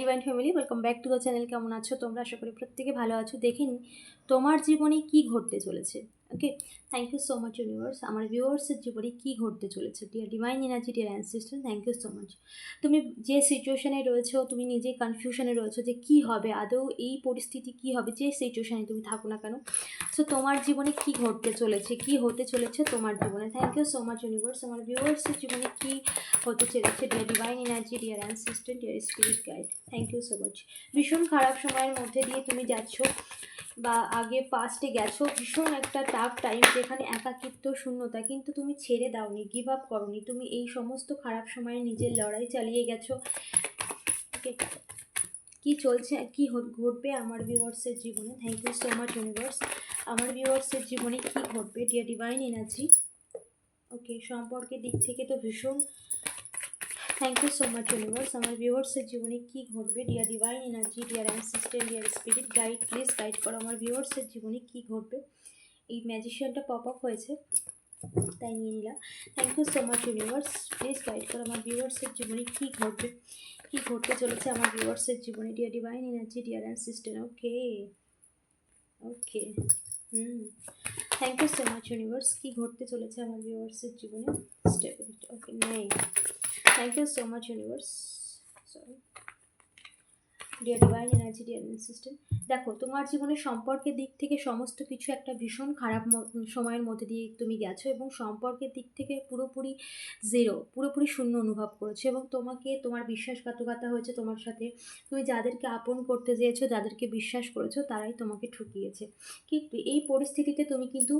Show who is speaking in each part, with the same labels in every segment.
Speaker 1: Divine family welcome back to the channel কেমন আছো? তোমরা আশা করি প্রত্যেকে ভালো আছো। দেখিনি তোমার জীবনে কি ঘটতে চলেছে? Okay thank you so much universe আমার ভিউয়ার্সের জীবনে কি ঘটতে চলেছে? Dear divine energy dear ancestor thank you so much তুমি যে সিচুয়েশনে রয়েছো, তুমি নিজে কনফিউশনে রয়েছো যে কি হবে, আদৌ এই পরিস্থিতি কি হবে, যে সিচুয়েশনে তুমি থাকো না কেন? সো তোমার জীবনে কি ঘটতে চলেছে? কি হতে চলেছে তোমার জীবনে? Thank you so much universe আমার ভিউয়ার্সের জীবনে কি হতে চলেছে? Dear divine energy dear ancestor dear spirit guide thank you so much ভীষণ খারাপ সময়ের মধ্যে দিয়ে তুমি যাচ্ছ বা আগে পাস্টে গেছো, ভীষণ একটা টাফ টাইম যেখানে একাকিত্ব, শূন্যতা, কিন্তু তুমি ছেড়ে দাওনি গিভ আপ করনি। তুমি এই সমস্ত খারাপ সময়ে নিজের লড়াই চালিয়ে গেছো। কি চলছে, কি ঘটবে আমার ভিউয়ার্সের জীবনে? Thank you so much universe আমার ভিউয়ার্সের জীবনে কি ঘটবে? ডিয়ার ডিভাইন এনার্জি ওকে সম্পর্কের দিক থেকে তো ভীষণ। Thank you so much universe আমার ভিউয়ার্সের জীবনে কি ঘটবে? Dear divine energy dear ancestor dear spirit guide please guide করো। আমার ভিউয়ার্সের জীবনে কি ঘটবে? এই ম্যাজিশিয়ানটা পপ আপ হয়েছে। তাই নিয়ে নিলাম। Thank you so much universe please guide করো আমার ভিউয়ার্সের জীবনে কী ঘটবে। কী ঘটতে চলেছে আমার ভিউয়ার্সের জীবনে dear divine energy dear ancestor okay okay hmm thank you so much universe কী ঘটতে চলেছে আমার ভিউয়ার্সের জীবনে? স্টেবিলিটি ওকে নেই thank you so much universe sorry dear divine energy dear ancestor দেখো, তোমার জীবনের সম্পর্কের দিক থেকে সমস্ত কিছু একটা ভীষণ খারাপ সময়ের মধ্যে দিয়ে তুমি গেছো এবং সম্পর্কের দিক থেকে পুরোপুরি জিরো পুরোপুরি শূন্য অনুভব করেছ এবং তোমাকে, তোমার বিশ্বাসঘাতকতা হয়েছে তোমার সাথে। তুমি যাদেরকে আপন করতে চেয়েছো, যাদেরকে বিশ্বাস করেছ, তারাই তোমাকে ঠকিয়েছে। কিন্তু এই পরিস্থিতিতে তুমি কিন্তু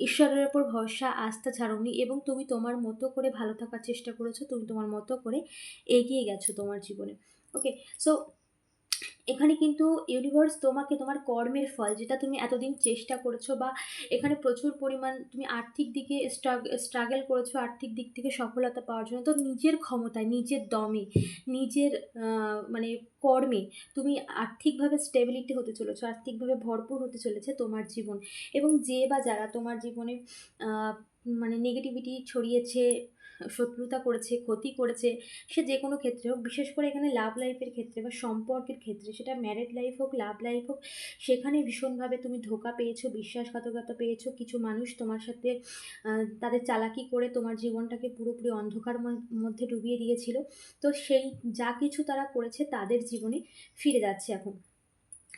Speaker 1: ঈশ্বরের ওপর ভরসা, আস্থা ছাড়োনি এবং তুমি তোমার মতো করে ভালো থাকার চেষ্টা করেছ, তুমি তোমার মতো করে এগিয়ে গেছো তোমার জীবনে। ওকে সো এখানে কিন্তু ইউনিভার্স তোমাকে তোমার কর্মের ফল, যেটা তুমি এতদিন চেষ্টা করেছ বা এখানে প্রচুর পরিমাণ তুমি আর্থিক দিকে স্ট্রাগল করেছ, আর্থিক দিক থেকে সফলতা পাওয়ার জন্য। তো নিজের ক্ষমতায়, নিজের দমে, নিজের মানে কর্মে তুমি আর্থিকভাবে স্টেবিলিটি হতে চলেছো, আর্থিকভাবে ভরপুর হতে চলেছে তোমার জীবন। এবং যে বা যারা তোমার জীবনে মানে নেগেটিভিটি ছড়িয়েছে শত্রুতা করেছে, ক্ষতি করেছে, সে যে কোনো ক্ষেত্রে হোক, বিশেষ করে এখানে লাভ লাইফের ক্ষেত্রে বা সম্পর্কের ক্ষেত্রে, সেটা ম্যারিড লাইফ হোক লাভ লাইফ হোক, সেখানে ভীষণভাবে তুমি ধোকা পেয়েছ, বিশ্বাসঘাতকতা পেয়েছ, কিছু মানুষ তোমার সাথে তাদের চালাকি করে তোমার জীবনটাকে পুরোপুরি অন্ধকার মধ্যে ডুবিয়ে দিয়েছিল। তো সেই যা কিছু তারা করেছে, তাদের জীবনে ফিরে যাচ্ছে এখন।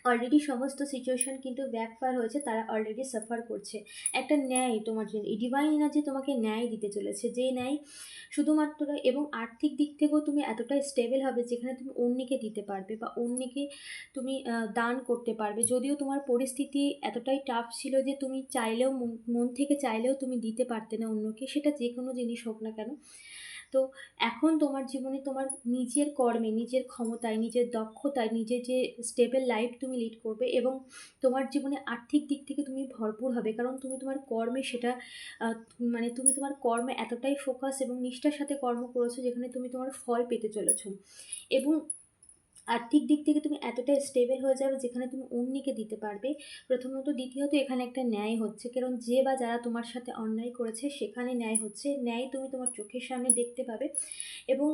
Speaker 1: অলরেডি সমস্ত সিচুয়েশন কিন্তু ব্যাকফায়ার হয়েছে, তারা অলরেডি সাফার করছে। একটা ন্যায় তোমার জন্য, এই ডিভাইন এনার্জি তোমাকে ন্যায় দিতে চলেছে। যে ন্যায় শুধুমাত্র এবং আর্থিক দিক থেকেও তুমি এতটাই স্টেবল হবে, যেখানে তুমি অন্যকে দিতে পারবে বা অন্যকে তুমি দান করতে পারবে। যদিও তোমার পরিস্থিতি এতটাই টাফ ছিল যে তুমি চাইলেও, মন মন থেকে চাইলেও তুমি দিতে পারতে না অন্যকে, সেটা যে কোনো জিনিস হোক না কেন। তো এখন তোমার জীবনে তোমার নিজের কর্মে, নিজের ক্ষমতায়, নিজের দক্ষতায়, নিজের যে স্টেপের লাইফ তুমি লিড করবে এবং তোমার জীবনে আর্থিক দিক থেকে তুমি ভরপুর হবে। কারণ তুমি তোমার কর্মে সেটা মানে তুমি তোমার কর্মে এতটাই ফোকাস এবং নিষ্ঠার সাথে কর্ম করেছ যেখানে তুমি তোমার ফল পেতে চলেছো। এবং আর্থিক দিক থেকে তুমি এতটাই স্টেবল হয়ে যাবে যেখানে তুমি অন্যকে দিতে পারবে। প্রথমত, দ্বিতীয়ত, এখানে একটা ন্যায় হচ্ছে। কারণ যে বা যারা তোমার সাথে অন্যায় করেছে, সেখানে ন্যায় হচ্ছে। ন্যায় তুমি তোমার চোখের সামনে দেখতে পাবে। এবং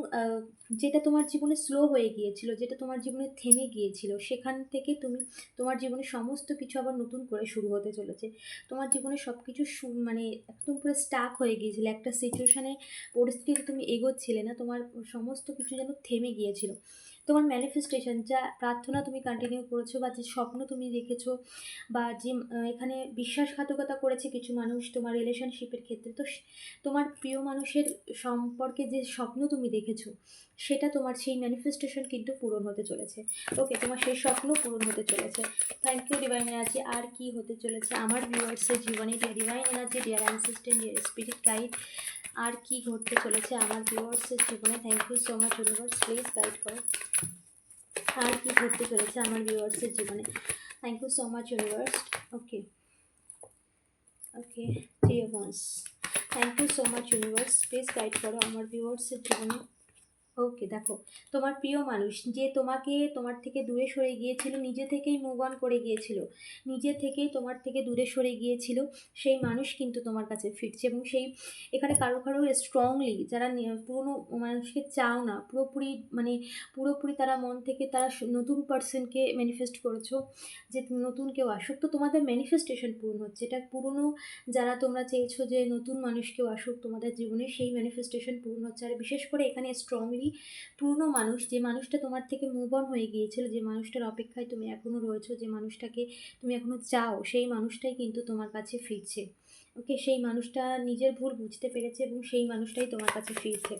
Speaker 1: যেটা তোমার জীবনে স্লো হয়ে গিয়েছিল, যেটা তোমার জীবনে থেমে গিয়েছিল, সেখান থেকে তুমি তোমার জীবনে সমস্ত কিছু আবার নতুন করে শুরু হতে চলেছে। তোমার জীবনে সব কিছু মানে একদম পুরো স্টাক হয়ে গিয়েছিল। একটা সিচুয়েশানে পরিস্থিতিতে তুমি এগোচ্ছিলে না, তোমার সমস্ত কিছু যেন থেমে গিয়েছিল। তোমার ম্যানিফেস্টেশন যা প্রার্থনা তুমি কন্টিনিউ করেছ বা যে স্বপ্ন তুমি দেখেছ বা যে এখানে বিশ্বাসঘাতকতা করেছে কিছু মানুষ তোমার রিলেশনশিপের ক্ষেত্রে, তো তোমার প্রিয় মানুষের সম্পর্কে যে স্বপ্ন তুমি দেখেছ, সেটা তোমার সেই ম্যানিফেস্টেশন কিন্তু পূরণ হতে চলেছে। ওকে তোমার সেই স্বপ্ন পূরণ হতে চলেছে। থ্যাংক ইউ ডিভাইন এনার্জি আর কি হতে চলেছে? আমার ভিউয়ার্সের জীবনে divine energy dear ancestor dear spirit guide আর কি ঘটতে চলেছে? আমার ভিউয়ার্সের জীবনে thank you so much universe please guide করো। আর কি ঘটতে চলেছে আমার ভিউয়ার্সের জীবনে। Thank you so much universe okay okay three once thank you so much universe please guide করো আমার ভিউয়ার্সের জীবনে। ওকে দেখো, তোমার প্রিয় মানুষ যে তোমাকে তোমার থেকে দূরে সরে গিয়েছিল, নিজে থেকেই মুভ অন করে গিয়েছিল, নিজে থেকেই তোমার থেকে দূরে সরে গিয়েছিল, সেই মানুষ কিন্তু তোমার কাছে ফিরছে এবং সেই এখানে কারও কারও স্ট্রংলি যারা পুরনো মানুষকে চাও না, পুরোপুরি মানে পুরোপুরি তারা মন থেকে তারা নতুন পার্সনকে ম্যানিফেস্ট করেছ, যে নতুন কেউ আসুক, তো তোমাদের ম্যানিফেস্টেশন পূর্ণ হচ্ছে এটা পুরনো যারা তোমরা চেয়েছো যে নতুন মানুষ কেউ আসুক তোমাদের জীবনে, সেই ম্যানিফেস্টেশন পূর্ণ হচ্ছে, আর বিশেষ করে এখানে স্ট্রংলি পুরনো মানুষ, যে মানুষটা তোমার থেকে মুভ অন হয়ে গিয়েছিল, যে মানুষটার অপেক্ষায় তুমি এখনও রয়েছো, যে মানুষটাকে তুমি এখনও চাও, সেই মানুষটাই কিন্তু তোমার কাছে ফিরছে। ওকে সেই মানুষটা নিজের ভুল বুঝতে পেরেছে এবং সেই মানুষটাই তোমার কাছে ফিরছে।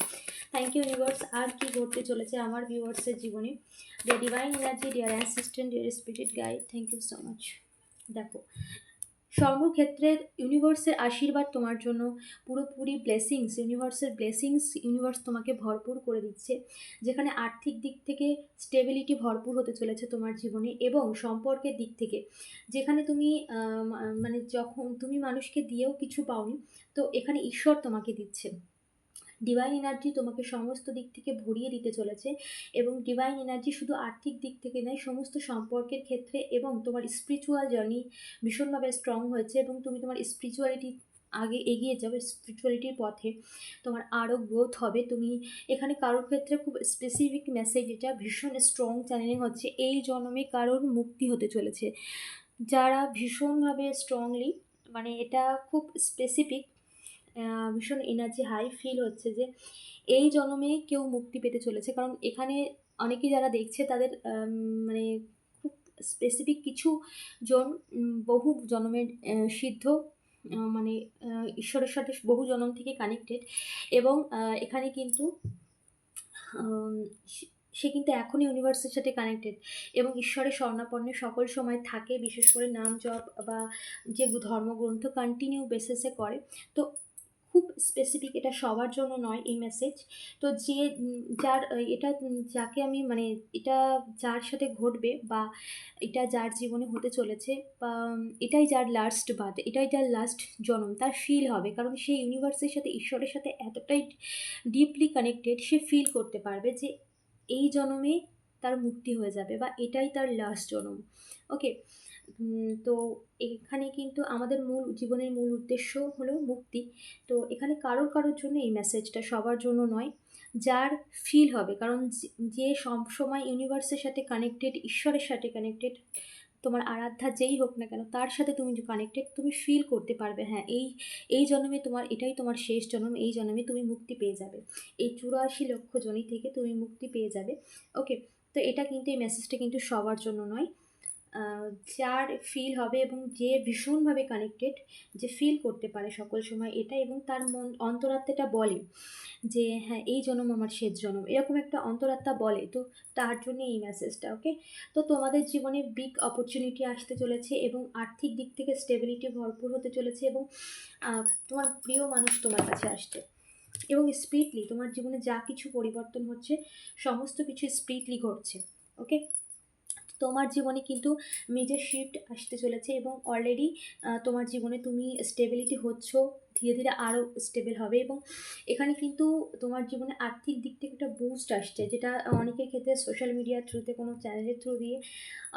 Speaker 1: থ্যাংক ইউ ইউনিভার্স আর কি ঘটতে চলেছে আমার ভিউয়ার্সের জীবনে? Dear divine energy dear assistant dear spirit guide thank you so much দেখো সর্বক্ষেত্রে ইউনিভার্সের আশীর্বাদ তোমার জন্য, পুরোপুরি ব্লেসিংস ইউনিভার্সের ব্লেসিংস ইউনিভার্স তোমাকে ভরপুর করে দিচ্ছে, যেখানে আর্থিক দিক থেকে স্টেবিলিটি ভরপুর হতে চলেছে তোমার জীবনে এবং সম্পর্কের দিক থেকে। যেখানে তুমি মানে যখন তুমি মানুষকে দিয়েও কিছু পাওনি, তো এখানে ঈশ্বর তোমাকে দিচ্ছে। ডিভাইন এনার্জি তোমাকে সমস্ত দিক থেকে ভরিয়ে দিতে চলেছে এবং ডিভাইন এনার্জি শুধু আর্থিক দিক থেকে নয়, সমস্ত সম্পর্কের ক্ষেত্রে এবং তোমার স্পিরিচুয়াল জার্নি ভীষণভাবে স্ট্রং হয়েছে এবং তুমি তোমার স্পিরিচুয়ালিটি আগে এগিয়ে যাবে স্পিরিচুয়ালিটির পথে তোমার আরও গ্রোথ হবে। তুমি এখানে কারোর ক্ষেত্রে খুব স্পেসিফিক মেসেজ এটা ভীষণ স্ট্রং চ্যানেলিং হচ্ছে। এই জন্মে কারোর মুক্তি হতে চলেছে। যারা ভীষণভাবে স্ট্রংলি মানে এটা খুব স্পেসিফিক ভীষণ এনার্জি হাই ফিল হচ্ছে যে এই জন্মে কেউ মুক্তি পেতে চলেছে। কারণ এখানে অনেকে যারা দেখছে তাদের মানে খুব স্পেসিফিক কিছু জন বহু জন্মের সিদ্ধ মানে ঈশ্বরের সাথে বহু জন্ম থেকে কানেক্টেড এবং এখানে কিন্তু সে- কিন্তু এখনই ইউনিভার্সের সাথে কানেক্টেড এবং ঈশ্বরের স্বর্ণাপন্নে সকল সময় থাকে, বিশেষ করে নাম জপ বা যে ধর্মগ্রন্থ কন্টিনিউ বেসিসে করে। তো খুব স্পেসিফিক এটা সবার জন্য নয় এই মেসেজ তো যে, যার, এটা যাকে আমি মানে এটা যার সাথে ঘটবে বা এটা যার জীবনে হতে চলেছে বা এটাই যার লাস্ট বাদ, এটাই যার লাস্ট জন্ম, তার ফিল হবে। কারণ সেই ইউনিভার্সের সাথে, ঈশ্বরের সাথে এতটাই ডিপলি কানেক্টেড সে ফিল করতে পারবে যে এই জন্মে তার মুক্তি হয়ে যাবে বা এটাই তার লাস্ট জন্ম। ওকে তো এখানে কিন্তু আমাদের মূল জীবনের মূল উদ্দেশ্য হলো মুক্তি। তো এখানে কারোর কারোর জন্য এই মেসেজটা সবার জন্য নয়, যার ফিল হবে। কারণ যে- যে সব সময় ইউনিভার্সের সাথে কানেক্টেড ঈশ্বরের সাথে কানেক্টেড তোমার আরাধ্যা যেই হোক না কেন, তার সাথে তুমি কানেক্টেড তুমি ফিল করতে পারবে হ্যাঁ এই এই জন্মে তোমার, এটাই তোমার শেষ জন্ম, এই জন্মে তুমি মুক্তি পেয়ে যাবে। এই চুরাশি লক্ষ জনি থেকে তুমি মুক্তি পেয়ে যাবে। ওকে তো এটা কিন্তু এই মেসেজটা কিন্তু সবার জন্য নয়। যার ফিল হবে এবং যে ভীষণভাবে কানেক্টেড যে ফিল করতে পারে সকল সময় এটা এবং তার মন, অন্তরাত্মাটা বলে যে হ্যাঁ এই জন্ম আমার শেষ জন্ম। এরকম একটা অন্তরাত্মা বলে। তো তার জন্য এই মেসেজটা ওকে তো তোমাদের জীবনে বিগ অপরচুনিটি আসতে চলেছে এবং আর্থিক দিক থেকে স্টেবিলিটি ভরপুর হতে চলেছে এবং তোমার প্রিয় মানুষ তোমার কাছে আসছে। এবং স্পিডলি তোমার জীবনে যা কিছু পরিবর্তন হচ্ছে, সমস্ত কিছু স্পিডলি ঘটছে ওকে তোমার জীবনে কিন্তু মেজর শিফট আসতে চলেছে এবং অলরেডি তোমার জীবনে তুমি স্টেবিলিটি হচ্ছ, ধীরে ধীরে আরও স্টেবল হবে এবং এখানে কিন্তু তোমার জীবনে আর্থিক দিক থেকে একটা বুস্ট আসছে, যেটা অনেকের ক্ষেত্রে সোশ্যাল মিডিয়ার থ্রুতে কোনো চ্যানেলের থ্রু দিয়ে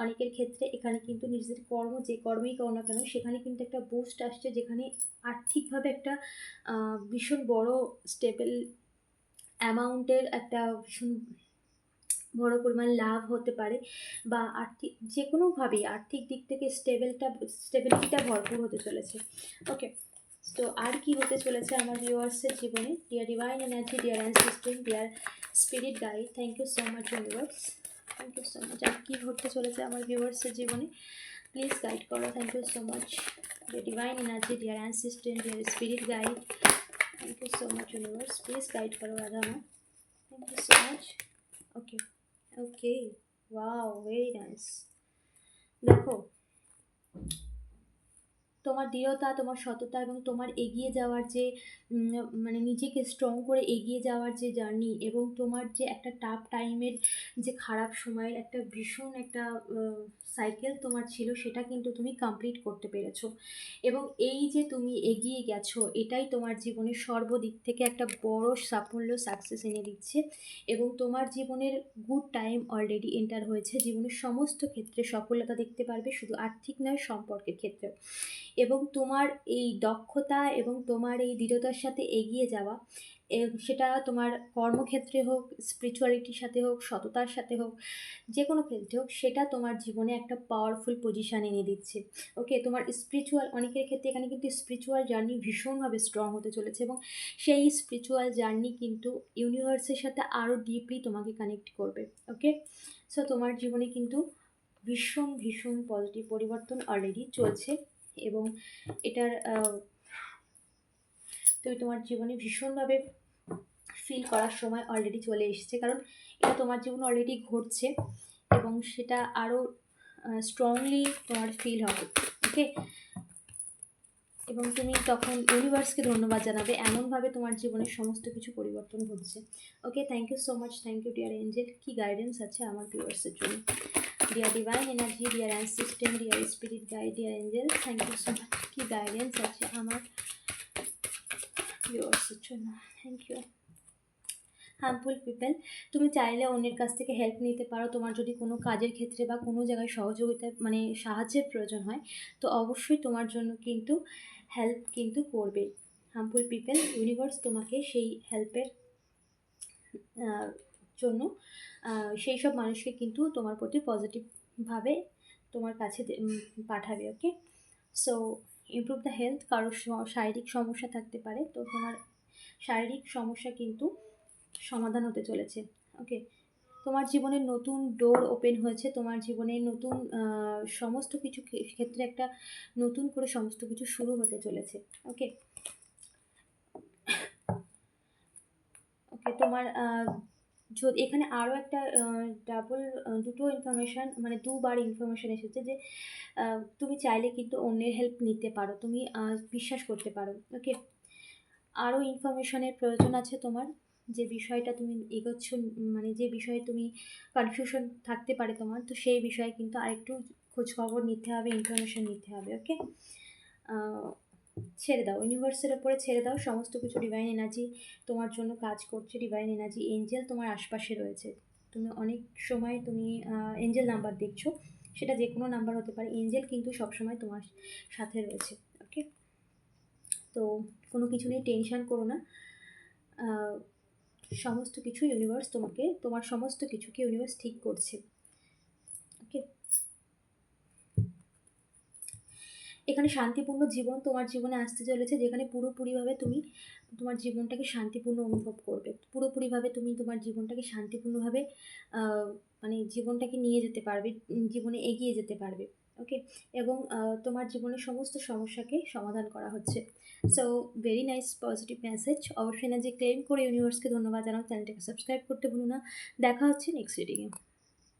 Speaker 1: অনেকের ক্ষেত্রে এখানে কিন্তু নিজেদের কর্ম, যে কর্মই করো না কেন, সেখানে কিন্তু একটা বুস্ট আসছে যেখানে আর্থিকভাবে একটা ভীষণ বড় স্টেবল অ্যামাউন্টের একটা ভীষণ বড় পরিমাণ লাভ হতে পারে বা আর্থিক যে কোনোভাবেই আর্থিক দিক থেকে স্টেবেলটা স্টেবিলিটিটা ভরপুর হতে চলেছে। ওকে তো আর কি হতে চলেছে আমার ভিউয়ার্সের জীবনে? Dear divine energy dear ancestor dear spirit guide thank you so much viewers thank you so much আর কী ঘটতে চলেছে আমার ভিউয়ার্সের জীবনে? প্লিজ গাইড করো thank you so much dear divine energy dear ancestor dear spirit guide thank you so much universe please guide করো, রাধা মা. Thank you so much okay okay wow very nice দেখো তোমার দৃঢ়তা, তোমার সততা এবং তোমার এগিয়ে যাওয়ার যে মানে নিজেকে স্ট্রং করে এগিয়ে যাওয়ার যে জার্নি এবং তোমার যে একটা টাফ টাইমের যে খারাপ সময়ের একটা ভীষণ একটা সাইকেল তোমার ছিল, সেটা কিন্তু তুমি কমপ্লিট করতে পেরেছ। এবং এই যে তুমি এগিয়ে গেছো, এটাই তোমার জীবনের সর্বদিক থেকে একটা বড় সাফল্য সাকসেস এনে দিচ্ছে এবং তোমার জীবনের গুড টাইম অলরেডি এন্টার হয়েছে। জীবনের সমস্ত ক্ষেত্রে সফলতা দেখতে পারবে, শুধু আর্থিক নয়, সম্পর্কের ক্ষেত্রে এবং তোমার এই দক্ষতা এবং তোমার এই দৃঢ়তার সাথে এগিয়ে যাওয়া সেটা তোমার কর্মক্ষেত্রে হোক স্পিরিচুয়ালিটির সাথে হোক, সততার সাথে হোক যে কোনো ক্ষেত্রে হোক, সেটা তোমার জীবনে একটা পাওয়ারফুল পজিশান এনে দিচ্ছে। ওকে তোমার স্পিরিচুয়াল অনেকের ক্ষেত্রে এখানে কিন্তু স্পিরিচুয়াল জার্নি ভীষণভাবে স্ট্রং হতে চলেছে এবং সেই স্পিরিচুয়াল জার্নি কিন্তু ইউনিভার্সের সাথে আরও ডিপলি তোমাকে কানেক্ট করবে। ওকে সো তোমার জীবনে কিন্তু ভীষণ ভীষণ পজিটিভ পরিবর্তন অলরেডি চলছে। এবং এটার তুমি তোমার জীবনে ভীষণভাবে ফিল করার সময় অলরেডি চলে এসেছে। কারণ এটা তোমার জীবনে অলরেডি ঘটছে এবং সেটা আরও স্ট্রংলি তোমার ফিল হবে ওকে এবং তুমি তখন ইউনিভার্সকে ধন্যবাদ জানাবে, এমনভাবে তোমার জীবনের সমস্ত কিছু পরিবর্তন ঘটছে okay thank you so much thank you dear angel key guidance আছে আমার ভিউয়ার্সের জন্য? Dear divine energy dear assistant dear spirit guide dear angel thank you so much key guidance আছে আমার ভিউয়ার্সের জন্য থ্যাংক ইউ হার্মফুল পিপল তুমি চাইলে অন্যের কাছ থেকে হেল্প নিতে পারো। তোমার যদি কোনো কাজের ক্ষেত্রে বা কোনো জায়গায় সহযোগিতা মানে সাহায্যের প্রয়োজন হয়, তো অবশ্যই তোমার জন্য কিন্তু হেল্প কিন্তু করবে। হার্মফুল পিপল ইউনিভার্স তোমাকে সেই হেল্পের জন্য সেই সব মানুষকে কিন্তু তোমার প্রতি পজিটিভভাবে তোমার কাছে পাঠাবে okay so improve the health কারোর শারীরিক সমস্যা থাকতে পারে, তো তোমার শারীরিক সমস্যা কিন্তু সমাধান হতে চলেছে ওকে তোমার জীবনে নতুন ডোর ওপেন হয়েছে, তোমার জীবনে নতুন সমস্ত কিছু ক্ষেত্রে একটা নতুন করে সমস্ত কিছু শুরু হতে চলেছে ওকে ওকে তোমার যদি এখানে আরও একটা ডাবল দুটো ইনফরমেশান মানে দুবার ইনফরমেশান এসেছে যে তুমি চাইলে কিন্তু অন্যের হেল্প নিতে পারো, তুমি বিশ্বাস করতে পারো ওকে আরও ইনফরমেশনের প্রয়োজন আছে তোমার, যে বিষয়টা তুমি এগোচ্ছ মানে যে বিষয়ে তুমি কনফিউশন থাকতে পারে তোমার, তো সেই বিষয়ে কিন্তু আরেকটু খোঁজখবর নিতে হবে ইনফরমেশন নিতে হবে ওকে ছেড়ে দাও ইউনিভার্সের ওপরে ছেড়ে দাও, সমস্ত কিছু ডিভাইন এনার্জি তোমার জন্য কাজ করছে ডিভাইন এনার্জি এঞ্জেল তোমার আশপাশে রয়েছে। তুমি অনেক সময় তুমি এঞ্জেল নাম্বার দেখছ, সেটা যে কোনো নাম্বার হতে পারে এঞ্জেল কিন্তু সবসময় তোমার সাথে রয়েছে ওকে তো কোনো কিছু নিয়ে টেনশন করো না সমস্ত কিছু ইউনিভার্স তোমাকে, তোমার সমস্ত কিছুকে ইউনিভার্স ঠিক করছে ওকে এখানে শান্তিপূর্ণ জীবন তোমার জীবনে আসতে চলেছে, যেখানে পুরোপুরিভাবে তুমি তোমার জীবনটাকে শান্তিপূর্ণ অনুভব করবে। পুরোপুরিভাবে তুমি তোমার জীবনটাকে শান্তিপূর্ণভাবে মানে জীবনটাকে নিয়ে যেতে পারবে জীবনে এগিয়ে যেতে পারবে ওকে এবং তোমার জীবনের সমস্ত সমস্যাকে সমাধান করা হচ্ছে। So very nice positive message অবশ্যই না যে ক্লেম করে ইউনিভার্সকে ধন্যবাদ জানাও। চ্যানেলটাকে সাবস্ক্রাইব করতে ভুলো না। দেখা হচ্ছে নেক্সট রিডিংয়ে